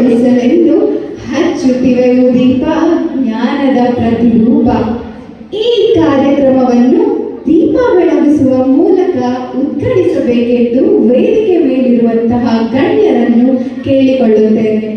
ಬೆಳಗೊಳಿಸಲೆಂದು ಹಚ್ಚುತ್ತಿವೆ ದೀಪ ಜ್ಞಾನದ ಪ್ರತಿರೂಪ. ಈ ಕಾರ್ಯಕ್ರಮವನ್ನು ದೀಪ ಬೆಳಗಿಸುವ ಮೂಲಕ ಉದ್ಘಾಟಿಸಬೇಕೆಂದು ವೇದಿಕೆ ಮೇಲಿರುವಂತಹ ಗಣ್ಯರನ್ನು ಕೇಳಿಕೊಳ್ಳುತ್ತೇನೆ.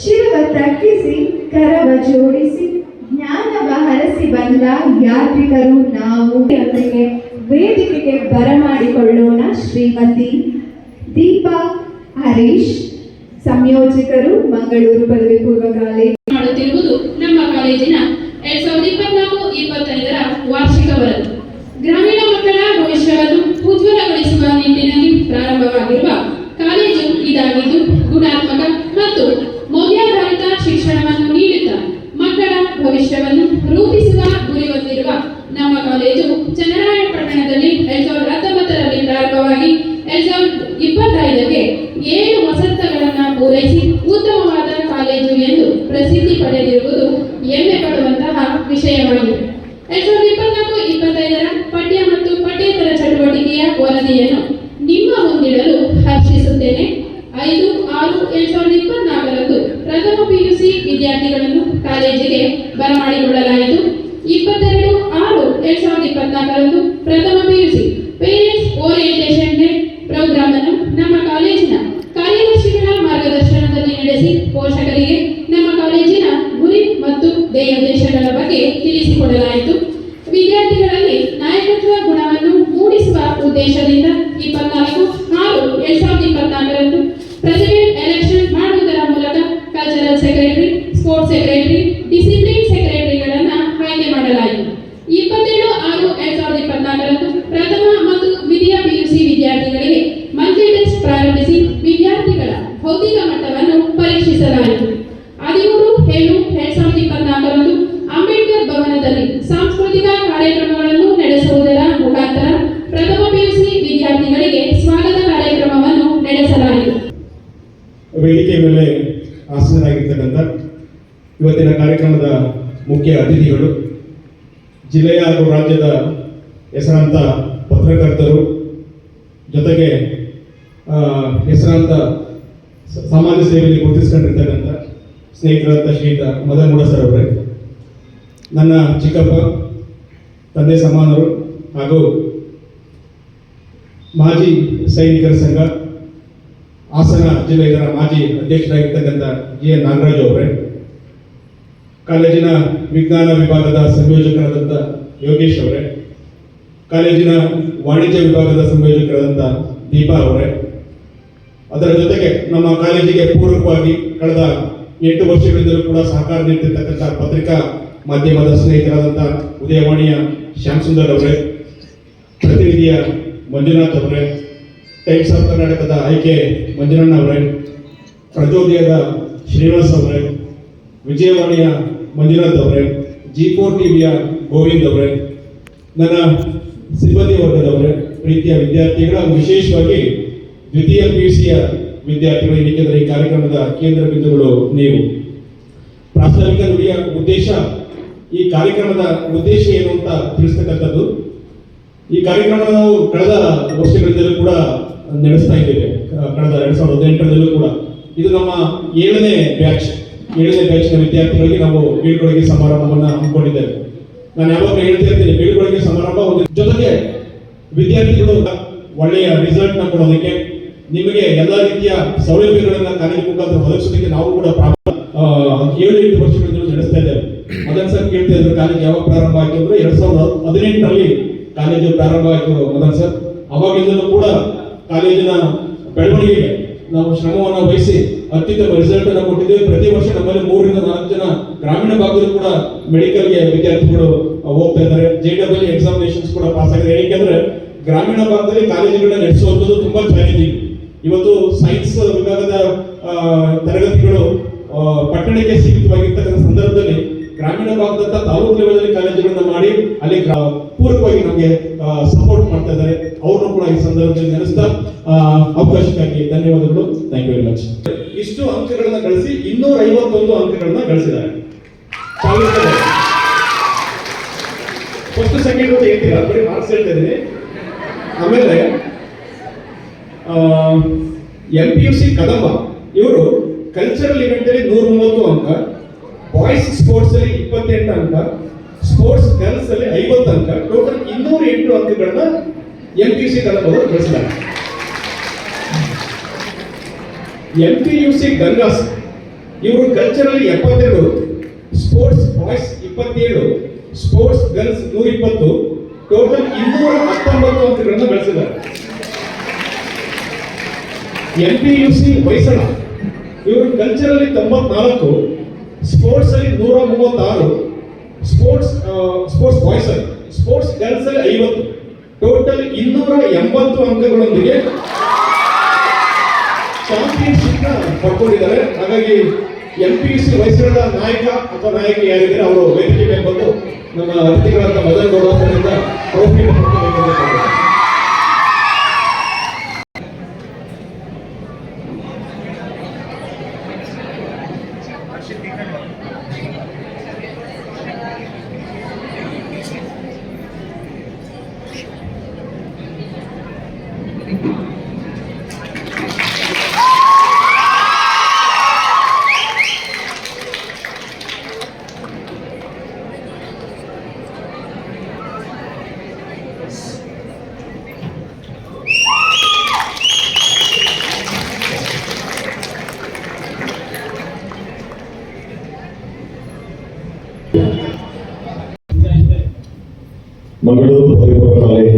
ಶಿರವ ತಗ್ಗಿಸಿ ಕರವ ಜೋಡಿಸಿ ಜ್ಞಾನವ ಹರಸಿ ಬಂದ ಯಾತ್ರಿಕರು ನಾವು ವೇದಿಕೆಗೆ ಬರಮಾಡಿಕೊಳ್ಳೋಣ ಶ್ರೀಮತಿ ದೀಪಾ ಹರೀಶ್. ಸಂಯೋಜಕರು ಮಂಗಳೂರು ಪದವಿ ಪೂರ್ವ ಕಾಲೇಜು ಮಾಡುತ್ತಿರುವುದು ನಮ್ಮ ಕಾಲೇಜಿನ ಎರಡ್ ಸಾವಿರದ ಇಪ್ಪತ್ನಾಲ್ಕು, ಇಪ್ಪತ್ತೈದರ ವಾರ್ಷಿಕ ವರದಿ ಗ್ರಾಮೀಣ ಮಕ್ಕಳ ಭವಿಷ್ಯವನ್ನು ಉಜ್ವಲಗೊಳಿಸುವ ನಿಟ್ಟಿನಲ್ಲಿ ಪ್ರಾರಂಭವಾಗಿರುವ ಕಾಲೇಜು ಇದಾಗಿದ್ದು ಗುಣಾತ್ಮಕ ಮತ್ತು ಮೌಲ್ಯಾಧಾರಿತ ಶಿಕ್ಷಣವನ್ನು ನೀಡುತ್ತಾ ಮಕ್ಕಳ ಭವಿಷ್ಯವನ್ನು ರೂಪಿಸುವ ಗುರಿ ಹೊಂದಿರುವ ನಮ್ಮ ಕಾಲೇಜು ಚನ್ನರಾಯಪಟ್ಟಣದಲ್ಲಿ ಎರಡ್ ಸಾವಿರದ ಹತ್ತೊಂಬತ್ತರಲ್ಲಿ ಪ್ರಾರಂಭವಾಗಿ ಎರಡ್ ಸಾವಿರದ ಇಪ್ಪತ್ತೈದಕ್ಕೆ ಏಳು ವಸಂತಗಳನ್ನು ಪೂರೈಸಿ ಉತ್ತಮವಾದ ಕಾಲೇಜು ಎಂದು ಪ್ರಸಿದ್ಧಿ ಪಡೆದಿರುವುದು ಹೆಮ್ಮೆ ಪಡುವಂತಹ ವಿಷಯವಾಗಿದೆ ಎರಡ್ ಸಾವಿರದ ಇಪ್ಪತ್ನಾಲ್ಕು ಇಪ್ಪತ್ತೈದರ ಪಠ್ಯ ಮತ್ತು ಪಠ್ಯೇತರ ಚಟುವಟಿಕೆಯ ವರದಿಯನ್ನು ಮುಂದಿಡಲು ಹರ್ಷಿಸುತ್ತೇನೆ. ಐದು, ಆರು, ಎರಡ್ ಸಾವಿರದ ಇಪ್ಪತ್ನಾಲ್ಕರಂದು ಪ್ರಥಮ ಪಿಯುಸಿ ವಿದ್ಯಾರ್ಥಿಗಳನ್ನು ಕಾಲೇಜಿಗೆ ಬರಮಾಡಿಕೊಳ್ಳಲಾಯಿತು. ಇಪ್ಪತ್ತೆರಡು, ಆರು, ಎರಡ್ ಸಾವಿರದ ಇಪ್ಪತ್ನಾಲ್ಕರಂದು ಪ್ರಥಮ PUC parents orientation day program ಅನ್ನು ನಮ್ಮ ಕಾಲೇಜಿನ ಕಾರ್ಯದರ್ಶಿಗಳ ಮಾರ್ಗದರ್ಶನದಲ್ಲಿ ನಡೆಸಿ ಪೋಷಕರಿಗೆ ನಮ್ಮ ಕಾಲೇಜಿನ ಗುರಿ ಮತ್ತು ಧ್ಯೇಯೋದ್ದೇಶಗಳ ಬಗ್ಗೆ ತಿಳಿಸಿಕೊಡಲಾಯಿತು. ವಿದ್ಯಾರ್ಥಿಗಳಲ್ಲಿ ನಾಯಕತ್ವ ಗುಣವನ್ನು ಮೂಡಿಸುವ ಉದ್ದೇಶದಿಂದ ಶ್ರೀಯುತ ಮದನ್ ಸರ್ ಅವರೇ. ನನ್ನ ಚಿಕ್ಕಪ್ಪ, ತಂದೆ ಸಮಾನರು ಹಾಗೂ ಮಾಜಿ ಸೈನಿಕರ ಸಂಘ, ಹಾಸನ ಜಿಲ್ಲೆ ಇದರ ಮಾಜಿ ಅಧ್ಯಕ್ಷರಾಗಿರ್ತಕ್ಕಂಥ ಜಿ ಎನ್ ನಾಗರಾಜು ಅವರೇ. ಕಾಲೇಜಿನ ವಿಜ್ಞಾನ ವಿಭಾಗದ ಸಂಯೋಜಕರಾದಂಥ ಯೋಗೇಶ್ ಅವರೇ. ಕಾಲೇಜಿನ ವಾಣಿಜ್ಯ ವಿಭಾಗದ ಸಂಯೋಜಕರಾದಂಥ ದೀಪಾ ಅವರೇ. ಅದರ ಜೊತೆಗೆ ನಮ್ಮ ಕಾಲೇಜಿಗೆ ಪೂರಕವಾಗಿ ಕಳೆದ ಎಂಟು ವರ್ಷಗಳಿಂದಲೂ ಕೂಡ ಸಹಕಾರ ನೀಡುತ್ತಿರ್ತಕ್ಕಂಥ ಪತ್ರಿಕಾ ಮಾಧ್ಯಮದ ಸ್ನೇಹಿತರಾದಂಥ ಉದಯವಾಣಿಯ ಶ್ಯಾಮ್ ಸುಂದರ್ ಅವರೇ, ಪ್ರತಿನಿಧಿಯ ಮಂಜುನಾಥ್ ಅವರೇ, ಟೈಮ್ಸ್ ಆಫ್ ಕರ್ನಾಟಕದ ಆಯ್ಕೆ ಮಂಜುನಣ್ಣ ಅವರೇ, ಪ್ರಚೋದಯದ ಶ್ರೀನಿವಾಸ್ ಅವರೇ, ವಿಜಯವಾಣಿಯ ಮಂಜುನಾಥ್ ಅವರೇ ಜಿ ಫೋರ್ ಟಿವಿಯ ಗೋವಿಂದ್ ಅವರೇ, ನನ್ನ ಸಿಬ್ಬಂದಿ ವರ್ಗದವರೇ, ಪ್ರೀತಿಯ ವಿದ್ಯಾರ್ಥಿಗಳ, ವಿಶೇಷವಾಗಿ ದ್ವಿತೀಯ ಪಿ ಯು ಸಿಯ ವಿದ್ಯಾರ್ಥಿಗಳು ಏಕೆಂದರೆ ಈ ಕಾರ್ಯಕ್ರಮದ ಕೇಂದ್ರ ಬಿಂದುಗಳು ನೀವು. ಪ್ರಾಸ್ತಾವಿಕ ನುಡಿಯ ಉದ್ದೇಶ, ಈ ಕಾರ್ಯಕ್ರಮದ ಉದ್ದೇಶ ಏನು ಅಂತ ತಿಳಿಸ್ತಕ್ಕಂಥದ್ದು. ಈ ಕಾರ್ಯಕ್ರಮ ನಾವು ಕಳೆದ ವರ್ಷಗಳಿಂದಲೂ ಕೂಡ ನಡೆಸ್ತಾ ಇದ್ದೇವೆ. ಕಳೆದ ಎರಡ್ ಸಾವಿರದ ಹದಿನೆಂಟರಲ್ಲೂ ಕೂಡ. ಇದು ನಮ್ಮ ಏಳನೇ ಬ್ಯಾಚ್. ಏಳನೇ ಬ್ಯಾಚ್ನ ವಿದ್ಯಾರ್ಥಿಗಳಿಗೆ ನಾವು ಬೀಳ್ಕೊಡುಗೆ ಸಮಾರಂಭವನ್ನ ಹಮ್ಮಿಕೊಂಡಿದ್ದೇವೆ. ನಾನು ಯಾವಾಗಲೂ ಹೇಳ್ತಾ ಇರ್ತೀನಿ, ಬೀಳ್ಕೊಡುಗೆ ಸಮಾರಂಭ ಒಂದು ಜೊತೆಗೆ ವಿದ್ಯಾರ್ಥಿಗಳು ಒಳ್ಳೆಯ ರಿಸಲ್ಟ್ನ ಕೊಡೋದಕ್ಕೆ ನಿಮಗೆ ಎಲ್ಲ ರೀತಿಯ ಸೌಲಭ್ಯಗಳನ್ನ ಕಾಲೇಜು ಮುಖಾಂತರ ಒದಗಿಸೋದಕ್ಕೆ ನಾವು ಕೂಡ ಏಳು ಎಂಟು ವರ್ಷಗಳಿಂದ ನಡೆಸ್ತಾ ಇದ್ದೇವೆ. ಮದನ್ ಸರ್ ಕೇಳ್ತಾ ಇದ್ರು, ಕಾಲೇಜ್ ಯಾವಾಗ ಪ್ರಾರಂಭ ಆಯ್ತು? ಅಂದ್ರೆ ಎರಡ್ ಸಾವಿರದ ಹದಿನೆಂಟರಲ್ಲಿ ಕಾಲೇಜು ಪ್ರಾರಂಭ ಆಯ್ತು ಮದನ್ ಸರ್. ಅವಾಗಿಂದಲೂ ಕೂಡ ಕಾಲೇಜಿನ ಬೆಳವಣಿಗೆಗೆ ನಾವು ಶ್ರಮವನ್ನು ವಹಿಸಿ ಅತ್ಯುತ್ತಮ ರಿಸಲ್ಟ್ ಅನ್ನು ಕೊಟ್ಟಿದ್ದೇವೆ. ಪ್ರತಿ ವರ್ಷ ನಮ್ಮಲ್ಲಿ ಮೂರರಿಂದ ನಾಲ್ಕು ಜನ ಗ್ರಾಮೀಣ ಭಾಗದಲ್ಲಿ ಕೂಡ ಮೆಡಿಕಲ್ಗೆ ವಿದ್ಯಾರ್ಥಿಗಳು ಹೋಗ್ತಾ ಇದ್ದಾರೆ. ಜೆ ಡಬ್ಲ್ಯೂ ಎಕ್ಸಾಮಿನೇಷನ್ಸ್ ಕೂಡ ಪಾಸ್ ಆಗಿದೆ ಏಕೆಂದ್ರೆ ಗ್ರಾಮೀಣ ಭಾಗದಲ್ಲಿ ಕಾಲೇಜುಗಳನ್ನ ನಡೆಸುವಂಥದ್ದು ತುಂಬಾ ಚಾಲೆಂಜಿಂಗ್ ಇವತ್ತು ಸೈನ್ಸ್ ವಿಭಾಗದ ತರಗತಿಗಳು ಪಟ್ಟಣಕ್ಕೆ ಸೀಮಿತವಾಗಿರ್ತಕ್ಕಂಥ ಸಂದರ್ಭದಲ್ಲಿ ಗ್ರಾಮೀಣ ಭಾಗದಂತ ತಾಲೂಕು ಲೆವೆಲ್ ಕಾಲೇಜುಗಳನ್ನ ಮಾಡಿ ಅಲ್ಲಿ ಪೂರಕವಾಗಿ ನಮಗೆ ಸಪೋರ್ಟ್ ಮಾಡ್ತಾ ಇದ್ದಾರೆ. ಕೂಡ ಈ ಸಂದರ್ಭದಲ್ಲಿ ನೆನೆಸ್ತಾ ಅವಕಾಶಕ್ಕಾಗಿ ಧನ್ಯವಾದಗಳು. ಥ್ಯಾಂಕ್ ಯು ವೆರಿ ಮಚ್ ಇಷ್ಟು ಅಂಕಗಳನ್ನ ಗಳಿಸಿ ಇನ್ನೂರ ಐವತ್ತೊಂದು ಅಂಕಗಳನ್ನ ಗಳಿಸಿದ್ದಾರೆ. ಫಸ್ಟ್ ಸೆಕೆಂಡ್ ಮಾರ್ಕ್ಸ್ ಹೇಳ್ತಾ ಇದ್ದೀನಿ ಆಮೇಲೆ M P U C Kadamba ಇವರು ಕಲ್ಚರಲ್ ಇವೆಂಟ್ ಅಲ್ಲಿ ನೂರ ಮೂವತ್ತು ಅಂಕ ಬಾಯ್ಸ್ ಸ್ಪೋರ್ಟ್ಸ್ ಅಲ್ಲಿ ಇಪ್ಪತ್ತೆಂಟು ಅಂಕ ಸ್ಪೋರ್ಟ್ಸ್ ಗರ್ಲ್ಸ್ ಅಲ್ಲಿ ಐವತ್ತು ಅಂಕ ಟೋಟಲ್ ಇನ್ನೂರ ಎಂಟು ಅಂಕಗಳನ್ನ M P U C Kadamba ಅವರು ಗಳಿಸಿದ್ದಾರೆ. M P U C Gangas, ಇವರು ಕಲ್ಚರಲ್ಲಿ ಎಪ್ಪತ್ತೆರಡು ಸ್ಪೋರ್ಟ್ಸ್ ಬಾಯ್ಸ್ ಇಪ್ಪತ್ತೇಳು ಸ್ಪೋರ್ಟ್ಸ್ ಗರ್ಲ್ಸ್ ನೂರ ಇಪ್ಪತ್ತು ಟೋಟಲ್ ಇನ್ನೂರ ಹತ್ತೊಂಬತ್ತು ಅಂಕಗಳನ್ನು ಗಳಿಸಿದ್ದಾರೆ M P U C Hoysala. ಇವರು ಕಲ್ಚರಲ್ಲಿ ತೊಂಬತ್ನಾಲ್ಕು ಸ್ಪೋರ್ಟ್ಸ್ ಅಲ್ಲಿ ನೂರ ಮೂವತ್ತಾರು ಸ್ಪೋರ್ಟ್ಸ್ ಸ್ಪೋರ್ಟ್ಸ್ ಬಾಯ್ಸ್ ಅಲ್ಲಿ ಸ್ಪೋರ್ಟ್ಸ್ ಗರ್ಲ್ಸ್ ಅಲ್ಲಿ ಐವತ್ತು. ಟೋಟಲ್ ಇನ್ನೂರ ಎಂಬತ್ತು ಅಂಕಗಳೊಂದಿಗೆ ಚಾಂಪಿಯನ್ಶಿಪ್ ಪಡ್ಕೊಂಡಿದ್ದಾರೆ. ಹಾಗಾಗಿ ಎಂ ಪಿ ಯು ಸಿ ವಯಸ್ಸಿನ ನಾಯಕ ಅಥವಾ ನಾಯಕಿ ಯಾರಿದ್ದಾರೆ, ಅವರು ವೇದಿಕೆ ಬಂದು ನಮ್ಮ ಅತಿಥಿಗಳಂತ ಮೊದಲು ಗೌಡ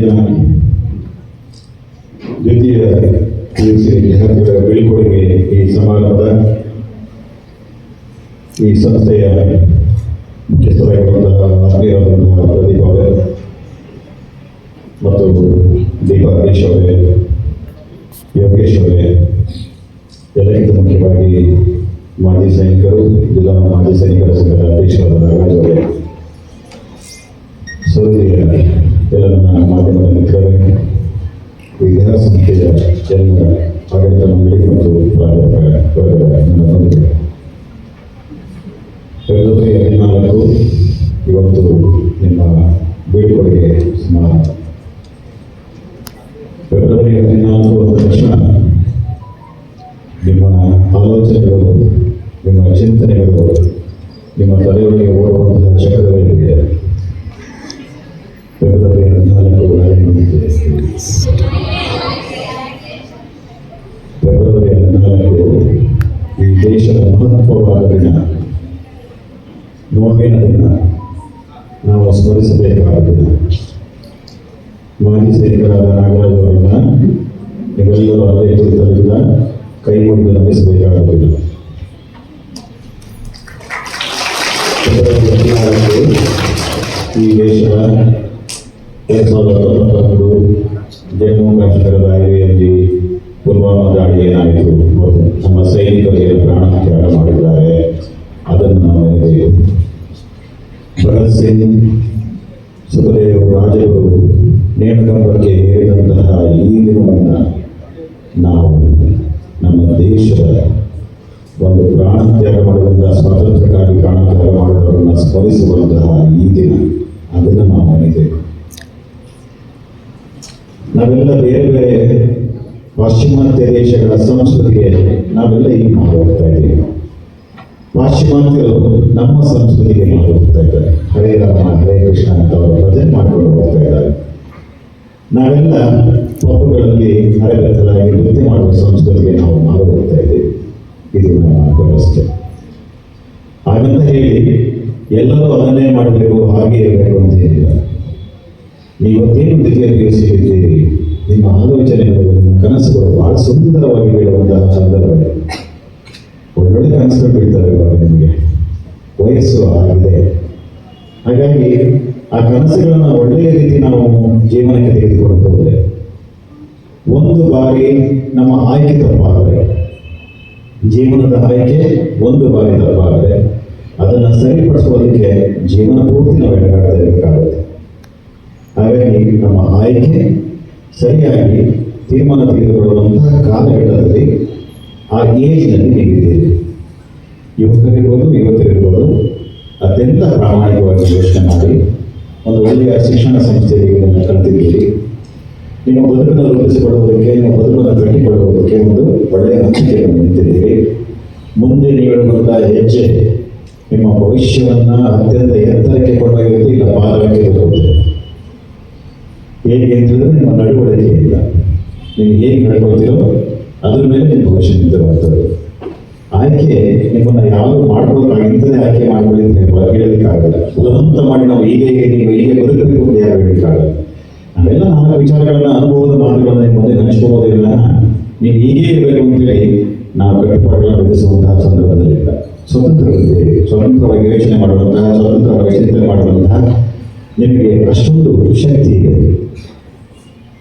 ಪರಿಪೂರ್ಣ ಕಾಲೇಜಿನ ದ್ವಿತೀಯ ಪಿಯುಸಿ ವಿದ್ಯಾರ್ಥಿಗಳ ಬೀಳ್ಕೊಡುಗೆ ಈ ಸಮಾರಂಭದ ಈ ಸಂಸ್ಥೆಯ ಮುಖ್ಯಸ್ಥರಾಗಿರುವಂತಹ ಆತ್ಮೀಯರಾದಂತಹ ಪ್ರದೀಪ್ ಅವರೇ ಮತ್ತು ದೀಪಾ ಹರೀಶ್ ಅವರೇ ಯೋಗೇಶ್ ಅವರೇ ಎಲ್ಲಕ್ಕಿಂತ ಮುಖ್ಯವಾಗಿ ಮಾಜಿ ಸೈನಿಕರು ಜಿಲ್ಲಾ ಮಾಜಿ ಸೈನಿಕರ ಸಂಘದ ಅಧ್ಯಕ್ಷರಾದ ನಾಗರಾಜ್ ಅವರೇ ಸೋದರಿಯ ಎಲ್ಲ ನನ್ನ ಮಾಧ್ಯಮದ ಮಿತ್ರರೇ ಎಲ್ಲ ಆಡಳಿತ ಮಂಡಳಿ ಮತ್ತು ಪ್ರಾಧ್ಯಾಪಕ ವರ್ಗದ ನನ್ನ ಹದಿನಾಲ್ಕು ಇವತ್ತು ನಿಮ್ಮ ಬೀಳ್ಕೊಡುಗೆ ಸುಮಾರು ಫೆಬ್ರವರಿ ಹದಿನಾಲ್ಕು ಅಂದ ತಕ್ಷಣ ನಿಮ್ಮ ಆಲೋಚನೆಗಳು, ನಿಮ್ಮ ಚಿಂತನೆಗಳು, ನಿಮ್ಮ ತಲೆಯೊಳಗೆ ಓಡುವಂತಹ ಚಕ್ರಗಳಿಗೆ ಫೆಬ್ರವರಿ ಹದಿನಾಲ್ಕು ಈ ದೇಶದ ಮಹತ್ವವಾದ ದಿನ ನೋವಿನ ನಾವು ಸ್ಮರಿಸಬೇಕಾದ ದಿನ ಮಾಜಿ ಸೈನಿಕರಾದ ನಾಗರಾಜ್ ಅವರನ್ನ ನೀವೆಲ್ಲರೂ ಅದೇ ಕುರಿತರಿಂದ ಈ ದೇಶದ ಎರಡ್ ಸಾವಿರದ ಜಮ್ಮು ಕಾಶ್ಮೀರದ ಐವೇಯಲ್ಲಿ ಪುಲ್ವಾಮಾ ದಾಳಿ ಏನಾಯಿತು ನಮ್ಮ ಸೈನಿಕರು ಏನು ಪ್ರಾಣ ತ್ಯಾಗ ಮಾಡಿದ್ದಾರೆ ಅದನ್ನು ನಾವು ಭಗತ್ ಸಿಂಗ್ ಸುಖದೇವ್ ರಾಜರು ನೇಮಕಂಬಕ್ಕೆ ಹೇಳಿದಂತಹ ಈ ದಿನವನ್ನು ನಾವು ನಮ್ಮ ದೇಶದ ಒಂದು ಪ್ರಾಣ ತ್ಯಾಗ ಮಾಡಿದಂತಹ ಸ್ವಾತಂತ್ರ್ಯಕ್ಕಾಗಿ ಪ್ರಾಣ ತ್ಯಾಗ ಮಾಡಿದವರನ್ನು ಸ್ಮರಿಸುವಂತಹ ಈ ದಿನ ಅದನ್ನು ನಾವು ನೆನೆದೆವು ನಾವೆಲ್ಲ ಬೇರೆ ಬೇರೆ ಪಾಶ್ಚಿಮಾತ್ಯ ದೇಶಗಳ ಸಂಸ್ಕೃತಿಗೆ ನಾವೆಲ್ಲ ಈಗ ಹೋಗ್ತಾ ಇದ್ದೀವಿ. ಪಾಶ್ಚಿಮಾತ್ಯರು ನಮ್ಮ ಸಂಸ್ಕೃತಿಗೆ ಮಾಡಿ ಹೋಗ್ತಾ ಇದ್ದಾರೆ. ಹರೇ ರಾಮ, ಹರೇ ಕೃಷ್ಣ ಅಂತ ಅವರು ಭಜನೆ ಮಾಡಿಕೊಂಡು ಹೋಗ್ತಾ ಇದ್ದಾರೆ. ನಾವೆಲ್ಲ ಪಬ್ಬಗಳಲ್ಲಿ ಅರೆಗತ್ತಲಾಗಿ ನೃತ್ಯ ಮಾಡುವ ಸಂಸ್ಕೃತಿಗೆ ನಾವು ಮಾಡಿ ಹೋಗ್ತಾ ಇದ್ದೀವಿ. ಇದು ನಮ್ಮ ವ್ಯವಸ್ಥೆ ಹಾಗಂತ ಹೇಳಿ ಎಲ್ಲರೂ ಅದನ್ನೇ ಮಾಡಬೇಕು, ಹಾಗೆ ಇರಬೇಕು ಅಂತ ಏನಿಲ್ಲ. ನೀವತ್ತೇನು ವಿದ್ಯಾರ್ಥಿ ಪಿ ಯು ಸಿ ನಿಮ್ಮ ಆಲೋಚನೆಗಳು, ನಿಮ್ಮ ಕನಸುಗಳು ಬಹಳ ಸುಂದರವಾಗಿ ಹೇಳುವಂತಹ ಸಂದರ್ಭ. ಒಳ್ಳೊಳ್ಳೆ ಕನಸುಗಳು ಬೀಳ್ತವೆ ಇವಾಗ ನಿಮಗೆ. ವಯಸ್ಸು ಆಗಿದೆ. ಹಾಗಾಗಿ ಆ ಕನಸುಗಳನ್ನು ಒಳ್ಳೆಯ ರೀತಿ ನಾವು ಜೀವನಕ್ಕೆ ತೆಗೆದುಕೊಂಡು ಒಂದು ಬಾರಿ ನಮ್ಮ ಆಯ್ಕೆ ತಪ್ಪಾದರೆ, ಜೀವನದ ಆಯ್ಕೆ ಒಂದು ಬಾರಿ ತಪ್ಪಾದರೆ, ಅದನ್ನು ಸರಿಪಡಿಸುವುದಕ್ಕೆ ಜೀವನ ಪೂರ್ತಿ ನಾವು ಎಡಗಾಡ್ತಾ ಇರಬೇಕಾಗುತ್ತೆ. ಹಾಗಾಗಿ ನಮ್ಮ ಆಯ್ಕೆ ಸರಿಯಾಗಿ ತೀರ್ಮಾನ ತೆಗೆದುಕೊಳ್ಳುವಂತಹ ಕಾಲಘಟ್ಟದಲ್ಲಿ ಆ ಏಜ್ನಲ್ಲಿ ನೀಡಿದ್ದೇವೆ ಯುವಕರಿರ್ಬೋದು, ಯುವತರಿರ್ಬೋದು, ಅತ್ಯಂತ ಪ್ರಾಮಾಣಿಕವಾಗಿ ಯೋಚನೆ ಮಾಡಿ. ಒಂದು ಒಳ್ಳೆಯ ಶಿಕ್ಷಣ ಸಂಸ್ಥೆಯಲ್ಲಿ ಇದನ್ನು ಕಲಿತಿದ್ದೀರಿ ನಿಮ್ಮ ಬದುಕನ್ನು ರೂಪಿಸಿಕೊಳ್ಳುವುದಕ್ಕೆ, ನಿಮ್ಮ ಬದುಕನ್ನು ಕಟ್ಟಿಕೊಳ್ಳುವುದಕ್ಕೆ ಒಂದು ಒಳ್ಳೆಯ ಹಂಚಿಕೆಯನ್ನು ನಿಂತಿದ್ದೀರಿ ಮುಂದೆ ನೀಡುವಂತಹ ಹೆಜ್ಜೆ ನಿಮ್ಮ ಭವಿಷ್ಯವನ್ನು ಅತ್ಯಂತ ಎತ್ತರಕ್ಕೆ ಕೊಂಡೊಯ್ಯುತ್ತೆ ಇಲ್ಲ ಪಾದಕ್ಕೆ ಹೋಗುತ್ತೆ ಹೇಗೆ ಅಂತಿದ್ರೆ ನಿಮ್ಮ ಇಲ್ಲ ನೀವು ಹೇಗೆ ನಡ್ಕೊಳ್ತೀರೋ ಅದ್ರ ಮೇಲೆ ನಿಮ್ಮ ಭವಿಷ್ಯ ನಿಂತಿರುವಂಥದ್ದು ಆಯ್ಕೆ ನಿಮ್ಮನ್ನ ಮಾಡ್ಕೊಳ್ಳೋಕೆ ಇಂಥದೇ ಆಯ್ಕೆ ಮಾಡ್ಕೊಳ್ಳಿ ಅಂತ ಹೇಳಲಿಕ್ಕಾಗಲ್ಲ. ಬಲವಂತ ಮಾಡಿ ನಾವು ಈಗ ಹೇಗೆ ನೀವು ಹೀಗೆ ಬದುಕಬೇಕು ಅಂತ ಯಾರು ಹೇಳಲಿಕ್ಕಾಗಲ್ಲ. ನಾವೆಲ್ಲ ನಾಲ್ಕು ವಿಚಾರಗಳನ್ನ, ಅನುಭವದ ಮಾತುಗಳನ್ನ ನಿಮ್ಮ ಮುಂದೆ ಹಂಚ್ಕೋಬೋದಿಲ್ಲ ನೀವು ಹೀಗೆ ಇರಬೇಕು ಅಂತೇಳಿ ನಾವು ಕಟ್ಟುಪಾಡುಗಳನ್ನು ವಿಧಿಸುವಂತಹ ಸಂದರ್ಭದಲ್ಲಿಲ್ಲ ಸ್ವತಂತ್ರ ಸ್ವತಂತ್ರವಾಗಿ ಯೋಚನೆ ಮಾಡುವಂತಹ, ಸ್ವತಂತ್ರವಾಗಿ ಚಿಂತನೆ ಮಾಡುವಂತಹ ನಿಮಗೆ ಅಷ್ಟೊಂದು ಶಕ್ತಿ ಇದೆ.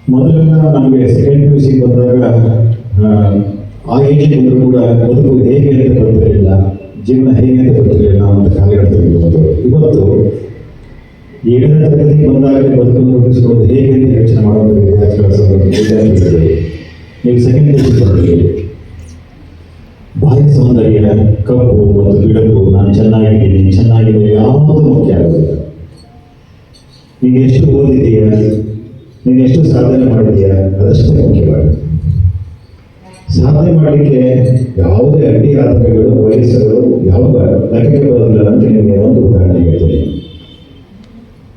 ಮೊದಲೆಲ್ಲ ನಮಗೆ ಸೆಕೆಂಡ್ ಪಿ ಯು ಸಿ ಬಂದಾಗ ಆ, ಆ ಏಜ್ ಬಂದರೂ ಕೂಡ ಬದುಕು ಹೇಗೆ ಅಂತ ಬರ್ತಿರಲಿಲ್ಲ ಜೀವನ ಹೇಗೆ ಅಂತ ಬರ್ತಿರಲಿಲ್ಲ ಅಂತ ಕಾಲಘಟ್ಟದಲ್ಲಿ ಬಂತು ಇವತ್ತು ಏಳನೇ ತರಗತಿ ಬಂದಾಗ ಬದುಕನ್ನು ರೂಪಿಸಿಕೊಳ್ಳೋದು ಹೇಗೆ ಅಂತ ಯೋಚನೆ ಮಾಡುವಂಥ ವಿದ್ಯಾರ್ಥಿಗಳ ವಿದ್ಯಾರ್ಥಿಗಳಿಗೆ ನೀವು ಸೆಕೆಂಡ್ ಪಿ ಯು ಸಿ ಬಂದಿದ್ದೀರಿ. ಬಾಹ್ಯ ಸೌಂದರ್ಯ ಕಪ್ಪು ಮತ್ತು ಬಿಡುಗು ನಾನು ಚೆನ್ನಾಗಿದ್ದೀನಿ ಚೆನ್ನಾಗಿದೆ ಯಾವುದು ಮುಖ್ಯ ಆಗೋದಿಲ್ಲ. ನೀನು ಎಷ್ಟು ಓದಿದೀಯಾ ನೀನು ಎಷ್ಟು ಸಾಧನೆ ಮಾಡಿದೆಯಾ ಅದಷ್ಟೇ ಮುಖ್ಯವಾಗಿ ಸಾಧನೆ ಮಾಡಲಿಕ್ಕೆ ಯಾವುದೇ ಅಡ್ಡಿ ಆತಂಕಗಳು, ವಯಸ್ಸುಗಳು, ಯಾವ ಲೆಕ್ಕಕ್ಕೆ ಬರೋದಿಲ್ಲ ಅಂತ ನಿಮಗೆ ಒಂದು ಉದಾಹರಣೆ ಹೇಳ್ತೀನಿ.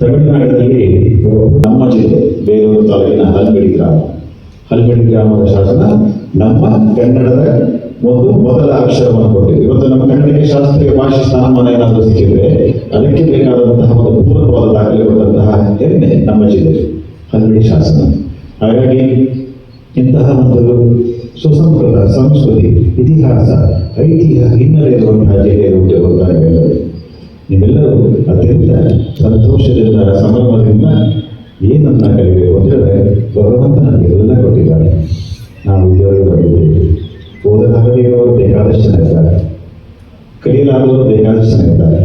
ತಮಿಳುನಾಡಿನಲ್ಲಿ ನಮ್ಮ ಜಿಲ್ಲೆ ಬೇಲೂರು ತಾಲೂಕಿನ ಹಲ್ಗಡಿ ಗ್ರಾಮ. ಹಲ್ಗಡಿ ಗ್ರಾಮದ ಶಾಸನ ನಮ್ಮ ಕನ್ನಡದ ಒಂದು ಮೊದಲ ಅಕ್ಷರವನ್ನು ಕೊಟ್ಟಿದೆ ಇವತ್ತು ನಮ್ಮ ಭಾಷೆ ಸ್ಥಾನಮಾನ ಏನಾದರೂ ಸಿಕ್ಕಿದ್ರೆ ಅದಕ್ಕೆ ಬೇಕಾದಂತಹ ಒಂದು ಪೂರಕವಾದ ದಾಖಲೆ ಕೊಟ್ಟಂತಹ ಹೆಮ್ಮೆ ನಮ್ಮ ಜಿಲ್ಲೆ ಹನ್ನೆರಡು ಶಾಸನ. ಹಾಗಾಗಿ ಇಂತಹ ಒಂದು ಸುಸಂಸ್ಕೃತ ಸಂಸ್ಕೃತಿ, ಇತಿಹಾಸ, ಐತಿಹ್ಯ ಹಿನ್ನೆಲೆ ಇರುವಂತಹ ಜಿಲ್ಲೆಯಲ್ಲಿ ಹುಟ್ಟಿರುವಂತಹ ನೀವೆಲ್ಲರೂ ಅತ್ಯಂತ ಸಂತೋಷದಿಂದ ಸಂಭ್ರಮದಿಂದ ಏನನ್ನ ಕಲಿಬೇಕು ಅಂತ ಹೇಳಿದ್ರೆ ಭಗವಂತ ನಮಗೆಲ್ಲ ಕೊಟ್ಟಿದ್ದಾರೆ. ನಾವು ಇಲ್ಲಿವರೆಗೆ ಬಂದಿದ್ದೇವೆ. ಓದಲಾಗದೇ ಇರೋರು ಬೇಕಾದಷ್ಟು ಇದ್ದಾರೆ ಕೈಯಲಾದವರು ಬೇಕಾದಷ್ಟು ಜನ ಇದ್ದಾರೆ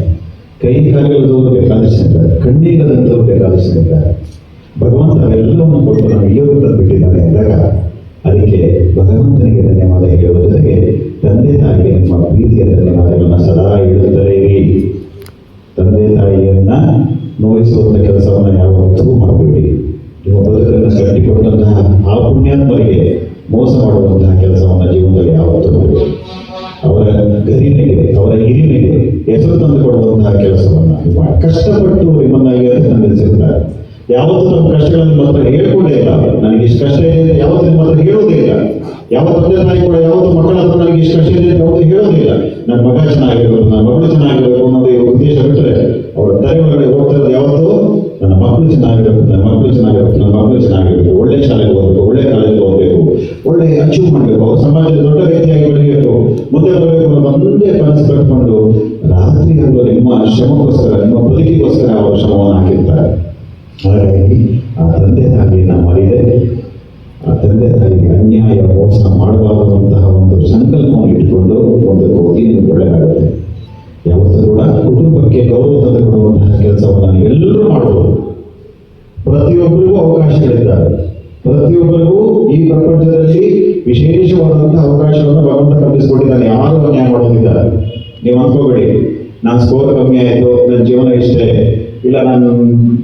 ಕೈ ಕಾಲಿಲ್ಲದವರು ಬೇಕಾದಷ್ಟು ಜನ ಇದ್ದಾರೆ ಕಣ್ಣಿಲ್ಲದಂಥವ್ರು ಬೇಕಾದಷ್ಟು ಇದ್ದಾರೆ ಭಗವಂತ ಅವೆಲ್ಲವನ್ನು ಕೊಟ್ಟು ನಾವು ಇಲ್ಲಿಯವರು ಬಿಟ್ಟಿದ್ದಾನೆ ಅಂದಾಗ ಅದಕ್ಕೆ ಭಗವಂತನಿಗೆ ಧನ್ಯವಾದ ಹೇಳುವ ಜೊತೆಗೆ ತಂದೆ ತಾಯಿಗೆ ನಿಮ್ಮ ಪ್ರೀತಿಯ ಧನ್ಯವಾದಗಳನ್ನ ಸದಾ ಹೇಳುತ್ತಲೇ ಇರಿ. ತಂದೆ ತಾಯಿಯನ್ನ ನೋಯಿಸುವಂಥ ಕೆಲಸವನ್ನು ಯಾವತ್ತೂ ಮಾಡಬೇಡಿ. ನಿಮ್ಮ ಬದುಕನ್ನು ಕಟ್ಟಿಕೊಟ್ಟಂತಹ ಆ ಪುಣ್ಯಾತ್ಮರಿಗೆ ಮೋಸ ಮಾಡುವಂತಹ ಕೆಲಸವನ್ನು ಜೀವನದಲ್ಲಿ ಯಾವತ್ತೂ ಮಾಡಬೇಡಿ ಹಿರಿಮೆಗೆ ಹೆಸರು ತಂದು ಕೊಡುವಂತಹ ಕೆಲಸವನ್ನು. ಕಷ್ಟಪಟ್ಟು ನಿಮ್ಮನ್ನ ಇವತ್ತು ತಂದಿರಿಸಿರ್ತಾರೆ ಯಾವತ್ತೂ ನಮ್ಮ ಕಷ್ಟಗಳನ್ನು ಮಾತ್ರ ಹೇಳ್ಕೊಂಡೇ ಇಲ್ಲ. ನನಗೆ ಇಷ್ಟು ಕಷ್ಟ ಇದೆ ಯಾವತ್ತೂ ನಿಮ್ಮ ಹತ್ರ ಇಲ್ಲ. ಯಾವ ತಂದೆ ತಾಯಿ ಕೂಡ ಯಾವತ್ತು ಮಕ್ಕಳ ಹತ್ರ ನನಗೆ ಇಷ್ಟು ಕಷ್ಟ ಇದೆ ಯಾವತ್ತೂ ಹೇಳೋದಿಲ್ಲ ನನ್ನ ಮಗ ಚೆನ್ನಾಗಿರ್ಬೇಕು, ನನ್ನ ಮಗಳು ಚೆನ್ನಾಗಿರ್ಬೇಕು ಅನ್ನೋದು ಉದ್ದೇಶ ಬಿಟ್ಟರೆ ಅವರ ತಾಯಿ ಒಳಗಡೆ ಹೋಗ್ತಾ ಯಾವತ್ತೂ ನನ್ನ ಮಕ್ಕಳು ಚೆನ್ನಾಗಿರ್ಬೇಕು, ನನ್ನ ಮಕ್ಕಳು ಚೆನ್ನಾಗಿರ್ಬೇಕು, ನನ್ನ ಮಕ್ಕಳು ಚೆನ್ನಾಗಿರ್ಬೇಕು. ಒಳ್ಳೆ ಶಾಲೆಗೆ ಹೋಗ್ಬೇಕು, ಒಳ್ಳೆ ವಿಶೇಷವಾದಂತಹ ಅವಕಾಶವನ್ನು ಭಗವಂತ ಕಲ್ಪಿಸಿಕೊಟ್ಟಿದ್ದಾನೆ. ಯಾರು ಅನ್ಯಾಯ ಮಾಡೋದಿಲ್ಲ ನೀವು ಅನ್ಕೋಬೇಡಿ ನಾನು ಸ್ಕೋರ್ ಕಮ್ಮಿ ಆಯಿತು, ನನ್ನ ಜೀವನ ಇಷ್ಟೇ. ಇಲ್ಲ, ನಾನು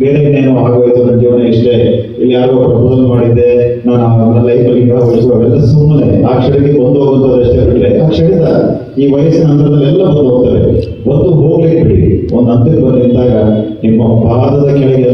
ಬೇರೆ ಇನ್ನೇನೋ ಆಗೋಯ್ತು, ನನ್ನ ಜೀವನ ಇಷ್ಟೇ. ಇಲ್ಲಿ ಯಾರೋ ಪ್ರಪೋಸಲ್ ಮಾಡಿದ್ದೆ. ನಾನು ನನ್ನ ಲೈಫಲ್ಲಿ ಹೋಯ್ತು ಅವೆಲ್ಲ ಸುಮ್ಮನೆ ಆ ಕ್ಷಣಕ್ಕೆ ಬಂದು ಹೋಗುವಂಥದ್ದಷ್ಟೇ ಬಿಟ್ಟರೆ ಆ ಕ್ಷಣದ ಈ ವಯಸ್ಸಿನ ಹಂತದಲ್ಲೆಲ್ಲ ಬಂದು ಹೋಗ್ತವೆ. ಬಂದು ಹೋಗ್ಲಿಕ್ಕೆ ಬಿಡಿ. ಒಂದು ಹಂತಕ್ಕೆ ಬಂದು ನಿಂತಾಗ ನಿಮ್ಮ ಪಾದದ ಕೆಳಗೆ